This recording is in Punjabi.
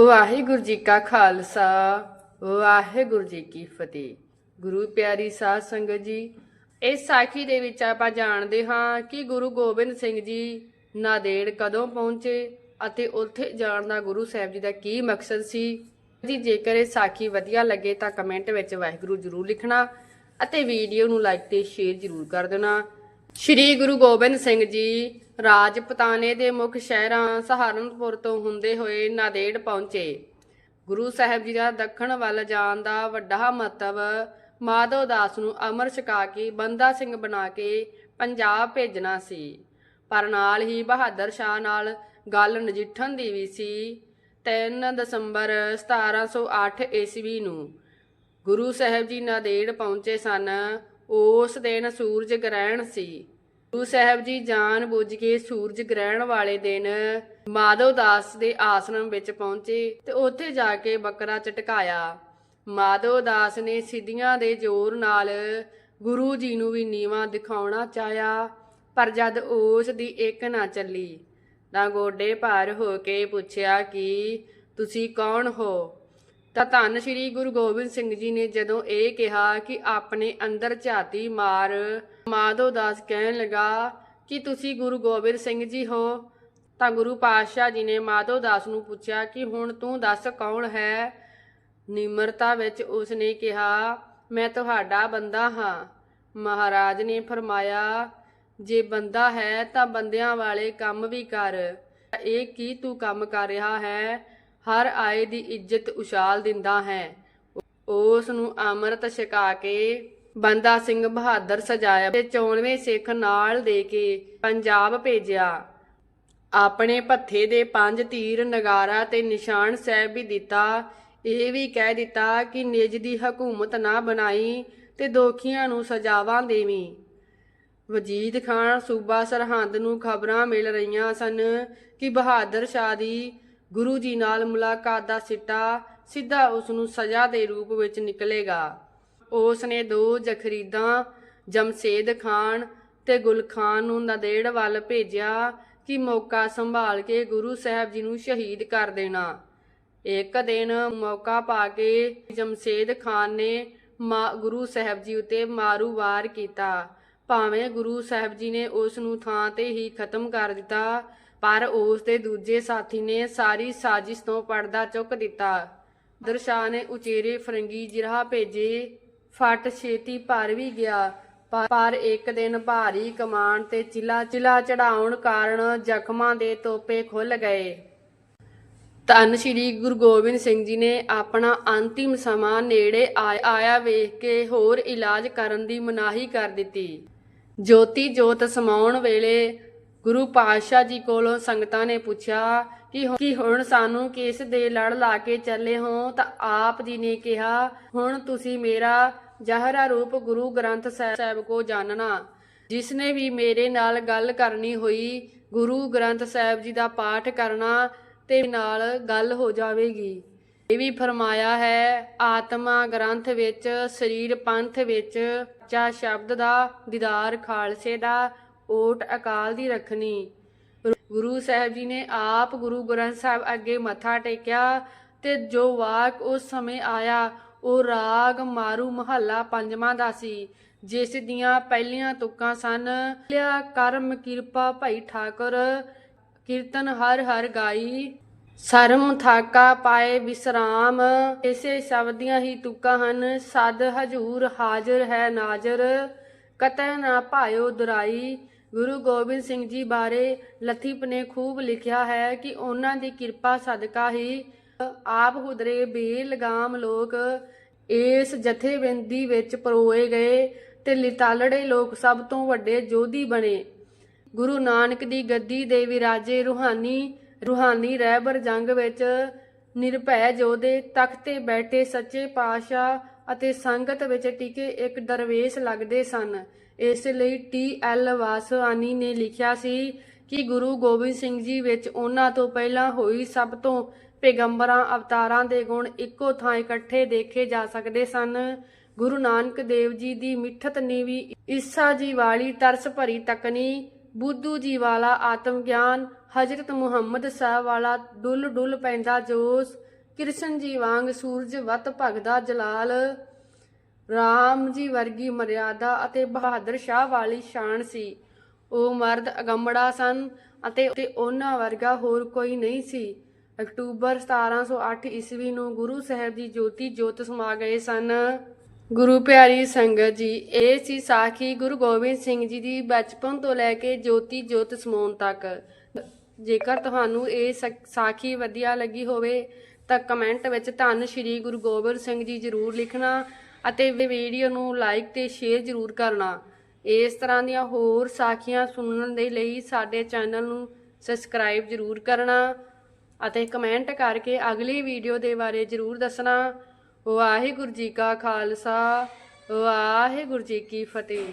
ਵਾਹਿਗੁਰੂ ਜੀ ਕਾ ਖਾਲਸਾ, ਵਾਹਿਗੁਰੂ ਜੀ ਕੀ ਫਤਿਹ। ਗੁਰੂ ਪਿਆਰੀ ਸਾਧ ਸੰਗਤ ਜੀ, ਇਸ ਸਾਖੀ ਦੇ ਵਿੱਚ ਆਪਾਂ ਜਾਣਦੇ ਹਾਂ ਕਿ ਗੁਰੂ ਗੋਬਿੰਦ ਸਿੰਘ ਜੀ ਨਾਦੇੜ ਕਦੋਂ ਪਹੁੰਚੇ ਅਤੇ ਉੱਥੇ ਜਾਣ ਦਾ ਗੁਰੂ ਸਾਹਿਬ ਜੀ ਦਾ ਕੀ ਮਕਸਦ ਸੀ। ਜੀ, ਜੇਕਰ ਇਹ ਸਾਖੀ ਵਧੀਆ ਲੱਗੇ ਤਾਂ ਕਮੈਂਟ ਵਿੱਚ ਵਾਹਿਗੁਰੂ ਜ਼ਰੂਰ ਲਿਖਣਾ ਅਤੇ ਵੀਡੀਓ ਨੂੰ ਲਾਈਕ ਤੇ ਸ਼ੇਅਰ ਜ਼ਰੂਰ ਕਰ ਦੇਣਾ। ਸ਼੍ਰੀ ਗੁਰੂ ਗੋਬਿੰਦ ਸਿੰਘ ਜੀ ਰਾਜਪਤਾਨੇ ਦੇ ਮੁੱਖ ਸ਼ਹਿਰਾਂ ਸਹਾਰਨਪੁਰ ਤੋਂ ਹੁੰਦੇ ਹੋਏ ਨਾਦੇੜ ਪਹੁੰਚੇ। ਗੁਰੂ ਸਾਹਿਬ ਜੀ ਦਾ ਦੱਖਣ ਵੱਲ ਜਾਣ ਦਾ ਵੱਡਾ ਮਹੱਤਵ ਮਾਧੋ ਦਾਸ ਨੂੰ ਅਮਰ ਛਕਾ ਕੇ ਬੰਦਾ ਸਿੰਘ ਬਣਾ ਕੇ ਪੰਜਾਬ ਭੇਜਣਾ ਸੀ। ਪਰ ਨਾਲ ਹੀ ਬਹਾਦਰ ਸ਼ਾਹ ਨਾਲ ਗੱਲ ਨਜਿੱਠਣ ਦੀ ਵੀ ਸੀ। 3 ਦਸੰਬਰ 1708 ਈਸਵੀ ਨੂੰ ਗੁਰੂ ਸਾਹਿਬ ਜੀ ਨਾਦੇੜ ਪਹੁੰਚੇ ਸਨ। ਉਸ ਦਿਨ ਸੂਰਜ ਗ੍ਰਹਿਣ ਸੀ। ਗੁਰੂ ਸਾਹਿਬ ਜੀ ਜਾਣ ਬੁੱਝ ਕੇ ਸੂਰਜ ਗ੍ਰਹਿਣ ਵਾਲੇ ਦਿਨ ਮਾਧਵ ਦਾਸ ਦੇ ਆਸ਼ਰਮ ਵਿੱਚ ਪਹੁੰਚੇ ਤੇ ਉੱਥੇ ਜਾ ਕੇ ਬੱਕਰਾ ਚਟਕਾਇਆ। ਮਾਧਵ ਦਾਸ ਨੇ ਸਿੱਧੀਆਂ ਦੇ ਜ਼ੋਰ ਨਾਲ ਗੁਰੂ ਜੀ ਨੂੰ ਵੀ ਨੀਵਾ ਦਿਖਾਉਣਾ ਚਾਹਿਆ, ਪਰ ਜਦ ਉਸ ਦੀ ਇੱਕ ਨਾ ਚੱਲੀ ਤਾਂ ਗੋਡੇ ਭਾਰ ਹੋ ਕੇ ਪੁੱਛਿਆ ਕਿ ਤੁਸੀਂ ਕੌਣ ਹੋ? ਤਾਂ ਧੰਨ ਸ਼੍ਰੀ ਗੁਰੂ ਗੋਬਿੰਦ ਸਿੰਘ ਜੀ ਨੇ ਜਦੋਂ ਇਹ ਕਿਹਾ ਕਿ ਆਪਣੇ ਅੰਦਰ ਝਾਤੀ ਮਾਰ ਮਾਧੋ ਦਾਸ ਕਹਿਣ ਲਗਾ ਕਿ ਤੁਸੀਂ ਗੁਰੂ ਗੋਬਿੰਦ ਸਿੰਘ ਜੀ ਹੋ, ਤਾਂ ਗੁਰੂ ਪਾਤਸ਼ਾਹ ਜੀ ਨੇ ਮਾਧੋ ਦਾਸ ਨੂੰ ਪੁੱਛਿਆ ਕਿ ਹੁਣ ਤੂੰ ਦੱਸ ਕੌਣ ਹੈ? ਨਿਮਰਤਾ ਵਿੱਚ ਉਸ ਨੇ ਕਿਹਾ, ਮੈਂ ਤੁਹਾਡਾ ਬੰਦਾ ਹਾਂ। ਮਹਾਰਾਜ ਨੇ ਫਰਮਾਇਆ, ਜੇ ਬੰਦਾ ਹੈ ਤਾਂ ਬੰਦਿਆਂ ਵਾਲੇ ਕੰਮ ਵੀ ਕਰ। ਇਹ ਕੀ ਤੂੰ ਕੰਮ ਕਰ ਰਿਹਾ ਹੈ? ਹਰ ਆਏ ਦੀ ਇੱਜ਼ਤ ਉਛਾਲ ਦਿੰਦਾ ਹੈ। ਉਸ ਨੂੰ ਅੰਮ੍ਰਿਤ ਛਕਾ ਕੇ ਬੰਦਾ ਸਿੰਘ ਬਹਾਦਰ ਸਜਾਇਆ ਤੇ 94 ਸਿੱਖ ਨਾਲ ਦੇ ਕੇ ਪੰਜਾਬ ਭੇਜਿਆ। ਆਪਣੇ ਪੱਥੇ ਦੇ ਪੰਜ ਤੀਰ ਨਗਾਰਾ ਤੇ ਨਿਸ਼ਾਨ ਸਾਹਿਬ ਵੀ ਦਿੱਤਾ। ਇਹ ਵੀ ਕਹਿ ਦਿੱਤਾ ਕਿ ਨਿਜ ਦੀ ਹਕੂਮਤ ਨਾ ਬਣਾਈ ਤੇ ਦੋਖੀਆਂ ਨੂੰ ਸਜ਼ਾਵਾਂ ਦੇਵੀਂ। ਵਜੀਦ ਖਾਨ ਸੂਬਾ ਸਰਹੰਦ ਨੂੰ ਖਬਰਾਂ ਮਿਲ ਰਹੀਆਂ ਸਨ ਕਿ ਬਹਾਦਰ ਸ਼ਾਹ ਦੀ ਗੁਰੂ ਜੀ ਨਾਲ ਮੁਲਾਕਾਤ ਦਾ ਸਿੱਟਾ ਸਿੱਧਾ ਉਸ ਨੂੰ ਸਜ਼ਾ ਦੇ ਰੂਪ ਵਿੱਚ ਨਿਕਲੇਗਾ। ਉਸ ਨੇ ਦੋ ਜਖਰੀਦਾਂ, ਜਮਸ਼ੇਦ ਖਾਨ ਤੇ ਗੁਲ ਖਾਨ ਨੂੰ ਨਦੇੜ ਵੱਲ ਭੇਜਿਆ ਕਿ ਮੌਕਾ ਸੰਭਾਲ ਕੇ ਗੁਰੂ ਸਾਹਿਬ ਜੀ ਨੂੰ ਸ਼ਹੀਦ ਕਰ ਦੇਣਾ। ਇੱਕ ਦਿਨ ਮੌਕਾ ਪਾ ਕੇ ਜਮਸ਼ੇਦ ਖਾਨ ਨੇ ਮਾ- ਗੁਰੂ ਸਾਹਿਬ ਜੀ ਉਤੇ ਮਾਰੂ ਵਾਰ ਕੀਤਾ। ਭਾਵੇਂ ਗੁਰੂ ਸਾਹਿਬ ਜੀ ਨੇ ਉਸ ਨੂੰ ਥਾਂ ਤੇ ਹੀ ਖਤਮ ਕਰ ਦਿੱਤਾ ਪਰ ਉਸ ਦੇ ਦੂਜੇ ਸਾਥੀ ਨੇ ਸਾਰੀ ਸਾਜ਼ਿਸ਼ ਤੋਂ ਪਰਦਾ ਚੁੱਕ ਦਿੱਤਾ। ਦਰਸ਼ਾ ਨੇ ਉਚੇਰੇ ਫਰੰਗੀ ਜਿਰਹਾ ਭੇਜੇ। ਫਟ ਛੇਤੀ ਭਰ ਵੀ ਗਿਆ। ਪਰ- ਇੱਕ ਦਿਨ ਭਾਰੀ ਕਮਾਨ ਤੇ ਚਿਲਾ ਚਿਲਾ ਚੜਾਉਣ ਕਾਰਨ ਜ਼ਖਮਾਂ ਦੇ ਤੋਪੇ ਖੁੱਲ ਗਏ। ਧੰਨ ਸ਼੍ਰੀ ਗੁਰੂ ਗੋਬਿੰਦ ਸਿੰਘ ਜੀ ਨੇ ਆਪਣਾ ਅੰਤਿਮ ਸਮਾਂ ਨੇੜੇ ਆ- ਆਇਆ ਵੇਖ ਕੇ ਹੋਰ ਇਲਾਜ ਕਰਨ ਦੀ ਮਨਾਹੀ ਕਰ ਦਿੱਤੀ। ਜੋਤੀ ਜੋਤ ਸਮਾਉਣ ਵੇਲੇ ਗੁਰੂ ਪਾਤਸ਼ਾਹ ਜੀ ਕੋਲੋਂ ਸੰਗਤਾਂ ਨੇ ਪੁੱਛਿਆ ਕਿ ਹੁਣ- ਕਿ ਹੁਣ ਸਾਨੂੰ ਕਿਸ ਦੇ ਲੜ ਲਾ ਕੇ ਚੱਲੇ ਹੋ? ਤਾਂ ਆਪ ਜੀ ਨੇ ਕਿਹਾ, ਹੁਣ ਤੁਸੀਂ ਮੇਰਾ ਜ਼ਹਰਾ ਰੂਪ ਗੁਰੂ ਗ੍ਰੰਥ ਸਾਹਿਬ ਕੋ ਜਾਣਨਾ। ਜਿਸ ਨੇ ਵੀ ਮੇਰੇ ਨਾਲ ਗੱਲ ਕਰਨੀ ਹੋਈ, ਗੁਰੂ ਗ੍ਰੰਥ ਸਾਹਿਬ ਜੀ ਦਾ ਪਾਠ ਕਰਨਾ ਤੇ ਨਾਲ ਗੱਲ ਹੋ ਜਾਵੇਗੀ। ਇਹ ਵੀ ਫਰਮਾਇਆ ਹੈ, ਆਤਮਾ ਗ੍ਰੰਥ ਵਿੱਚ, ਸਰੀਰ ਪੰਥ ਵਿੱਚ ਚਾ ਸ਼ਬਦ ਦਾ ਦੀਦਾਰ ਖਾਲਸੇ ਦਾ ਓਟ ਅਕਾਲ ਦੀ ਰੱਖਣੀ। ਗੁਰੂ ਸਾਹਿਬ ਜੀ ਨੇ ਆਪ ਗੁਰੂ ਗ੍ਰੰਥ ਸਾਹਿਬ ਅੱਗੇ ਮੱਥਾ ਟੇਕਿਆ ਤੇ ਜੋ ਵਾਕ ਉਸ ਸਮੇਂ ਆਇਆ, ਉਹ ਰਾਗ ਮਾਰੂ ਮਹੱਲਾ ਪੰਜਵਾਂ ਦਾ ਸੀ, ਜਿਸ ਦੀਆਂ ਪਹਿਲੀਆਂ ਤੁਕਾਂ ਸਨ। ਲਿਆ ਕਰਮ ਕਿਰਪਾ ਭਾਈ ਠਾਕੁਰ, ਕੀਰਤਨ ਹਰ ਹਰ ਗਾਈ। ਸਰਮ ਥਾਕਾ ਪਾਏ ਵਿਸਰਾਮ, ਇਸੇ ਸ਼ਬਦ ਦੀਆਂ ਹੀ ਤੁਕਾਂ ਹਨ। ਸਦ ਹਜੂਰ ਹਾਜ਼ਰ ਹੈ ਨਾਜ਼ਰ ਕਤੈ ਨਾ ਭਾਇਓ ਦੁਰਾਈ। ਗੁਰੂ ਗੋਬਿੰਦ ਸਿੰਘ ਜੀ ਬਾਰੇ ਲਤੀਫ ਨੇ ਖੂਬ ਲਿਖਿਆ ਹੈ ਕਿ ਉਹਨਾਂ ਦੀ ਕਿਰਪਾ ਸਦਕਾ ਹੀ ਆਪ ਹੁਦਰੇ ਬੇਲਗਾਮ ਲੋਕ ਇਸ ਜਥੇਬੰਦੀ ਵਿੱਚ ਪਰੋਏ ਗਏ ਤੇ ਲਿਤਾਲੜੇ ਲੋਕ ਸਭ ਤੋਂ ਵੱਡੇ ਜੋਧੀ ਬਣੇ। ਗੁਰੂ ਨਾਨਕ ਦੀ ਗੱਦੀ ਦੇ ਵਿਰਾਜੇ ਰੂਹਾਨੀ ਰੂਹਾਨੀ ਰਹਿਬਰ ਜੰਗ ਵਿੱਚ ਨਿਰਭੈ ਜੋਧੇ ਤਖਤ ਤੇ ਬੈਠੇ ਸੱਚੇ ਪਾਤਸ਼ਾਹ ਅਤੇ ਸੰਗਤ ਵਿੱਚ ਟਿਕੇ ਇੱਕ ਦਰਵੇਸ਼ ਲੱਗਦੇ ਸਨ। ਇਸ ਲਈ ਟੀ. ਐਲ. ਵਾਸਵਾਨੀ ਨੇ ਲਿਖਿਆ ਸੀ ਕਿ ਗੁਰੂ ਗੋਬਿੰਦ ਸਿੰਘ ਜੀ ਵਿੱਚ ਉਹਨਾਂ ਤੋਂ ਪਹਿਲਾਂ ਹੋਈ ਸਭ ਤੋਂ ਪੈਗੰਬਰਾਂ ਅਵਤਾਰਾਂ ਦੇ ਗੁਣ ਇੱਕੋ ਥਾਂ ਇਕੱਠੇ ਦੇਖੇ ਜਾ ਸਕਦੇ ਸਨ। ਗੁਰੂ ਨਾਨਕ ਦੇਵ ਜੀ ਦੀ ਮਿੱਠਤ ਨੀਵੀ ਈਸਾ ਜੀ ਵਾਲੀ ਤਰਸ ਭਰੀ ਤਕਨੀ ਬੁੱਧੂ ਜੀ ਵਾਲਾ ਆਤਮ ਗਿਆਨ, ਹਜ਼ਰਤ ਮੁਹੰਮਦ ਸਾਹਿਬ ਵਾਲਾ ਡੁੱਲ ਡੁੱਲ ਪੈਂਦਾ ਜੋਸ਼ ਕ੍ਰਿਸ਼ਨ ਜੀ ਵਾਂਗ ਸੂਰਜ ਵੱਤ ਭਗਦਾ ਜਲਾਲ, ਰਾਮ ਜੀ ਵਰਗੀ ਮਰਿਆਦਾ ਅਤੇ ਬਹਾਦਰ ਸ਼ਾਹ ਵਾਲੀ ਸ਼ਾਨ ਸੀ। ਉਹ ਮਰਦ ਅਗੰਮੜਾ ਸਨ ਅਤੇ ਉਹਨਾਂ ਵਰਗਾ ਹੋਰ ਕੋਈ ਨਹੀਂ ਸੀ। ਅਕਤੂਬਰ 1708 ਈਸਵੀ ਨੂੰ ਗੁਰੂ ਸਾਹਿਬ ਦੀ ਜੋਤੀ ਜੋਤ ਸਮਾ ਗਏ ਸਨ। ਗੁਰੂ ਪਿਆਰੀ ਸੰਗਤ ਜੀ, ਇਹ ਸੀ ਸਾਖੀ ਗੁਰੂ ਗੋਬਿੰਦ ਸਿੰਘ ਜੀ ਦੀ ਬਚਪਨ ਤੋਂ ਲੈ ਕੇ ਜੋਤੀ ਜੋਤ ਸਮਾਉਣ ਤੱਕ। ਜੇਕਰ ਤੁਹਾਨੂੰ ਇਹ ਸ- ਸਾਖੀ ਵਧੀਆ ਲੱਗੀ ਹੋਵੇ ਤਾਂ ਕਮੈਂਟ ਵਿੱਚ ਧੰਨ ਸ਼੍ਰੀ ਗੁਰੂ ਗੋਬਿੰਦ ਸਿੰਘ ਜੀ ਜ਼ਰੂਰ ਲਿਖਣਾ ਅਤੇ ਵੀਡੀਓ ਨੂੰ ਲਾਈਕ ਤੇ ਸ਼ੇਅਰ ਜ਼ਰੂਰ ਕਰਨਾ। ਇਸ ਤਰ੍ਹਾਂ ਦੀਆਂ ਹੋਰ ਸਾਖੀਆਂ ਸੁਣਨ ਦੇ ਲਈ ਸਾਡੇ ਚੈਨਲ ਨੂੰ ਸਬਸਕ੍ਰਾਈਬ ਜ਼ਰੂਰ ਕਰਨਾ ਅਤੇ ਕਮੈਂਟ ਕਰਕੇ ਅਗਲੀ ਵੀਡੀਓ ਦੇ ਬਾਰੇ ਜ਼ਰੂਰ ਦੱਸਣਾ। ਵਾਹਿਗੁਰੂ ਜੀ ਕਾ ਖਾਲਸਾ, ਵਾਹਿਗੁਰੂ ਜੀ ਕੀ ਫਤਿਹ।